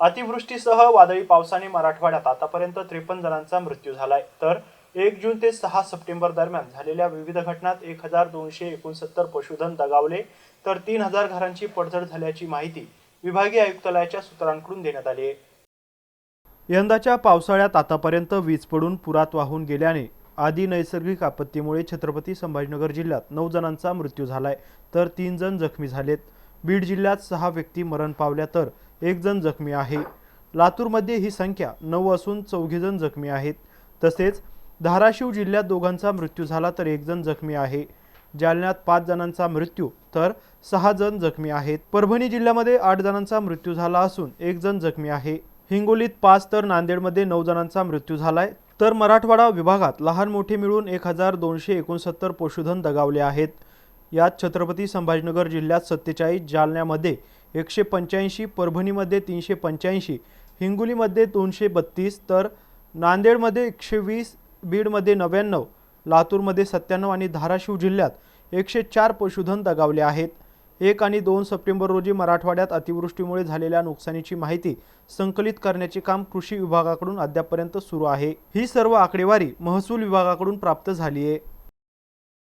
अतिवृष्टीसह वादळी पावसाने मराठवाड्यात आतापर्यंत त्रेपन्न जणांचा मृत्यू झालाय. तर एक जून ते सहा सप्टेंबर दरम्यान झालेल्या विविध घटनात एक हजार दोनशे एकोणसत्तर पशुधन दगावले तर तीन हजार घरांची पडझड झाल्याची माहिती विभागीय आयुक्तालयाच्या सूत्रांकडून देण्यात आली आहे. यंदाच्या पावसाळ्यात आतापर्यंत वीज पडून पुरात वाहून गेल्याने आदी नैसर्गिक आपत्तीमुळे छत्रपती संभाजीनगर जिल्ह्यात नऊ जणांचा मृत्यू झालाय तर तीन जण जखमी झालेत. बीड जिल्ह्यात सहा व्यक्ती मरण पावल्या तर एक जण जखमी आहे. लातूरमध्ये ही संख्या नऊ असून चौघेजण जखमी आहेत. तसेच धाराशिव जिल्ह्यात दोघांचा मृत्यू झाला तर एक जण जखमी आहे. जालन्यात पाच जणांचा मृत्यू तर सहा जण जखमी आहेत. परभणी जिल्ह्यामध्ये आठ जणांचा मृत्यू झाला असून एक जण जखमी आहे. हिंगोलीत पाच तर नांदेडमध्ये नऊ जणांचा मृत्यू झालाय. तर मराठवाडा विभागात लहान मोठे मिळून एक हजार दोनशे एकोणसत्तर पशुधन दगावले आहेत. यात छत्रपती संभाजीनगर जिल्ह्यात सत्तेचाळीस जालन्यामध्ये एकशे पंच्याऐंशी परभणीमध्ये तीनशे पंच्याऐंशी हिंगोलीमध्ये दोनशे बत्तीस तर नांदेडमध्ये एकशे वीस बीडमध्ये नव्याण्णव लातूरमध्ये सत्त्याण्णव आणि धाराशिव जिल्ह्यात एकशे चार पशुधन दगावले आहेत. एक आणि दोन सप्टेंबर रोजी मराठवाड्यात अतिवृष्टीमुळे झालेल्या नुकसानीची माहिती संकलित करण्याचे काम कृषी विभागाकडून अद्यापपर्यंत सुरू आहे. ही सर्व आकडेवारी महसूल विभागाकडून प्राप्त झाली आहे.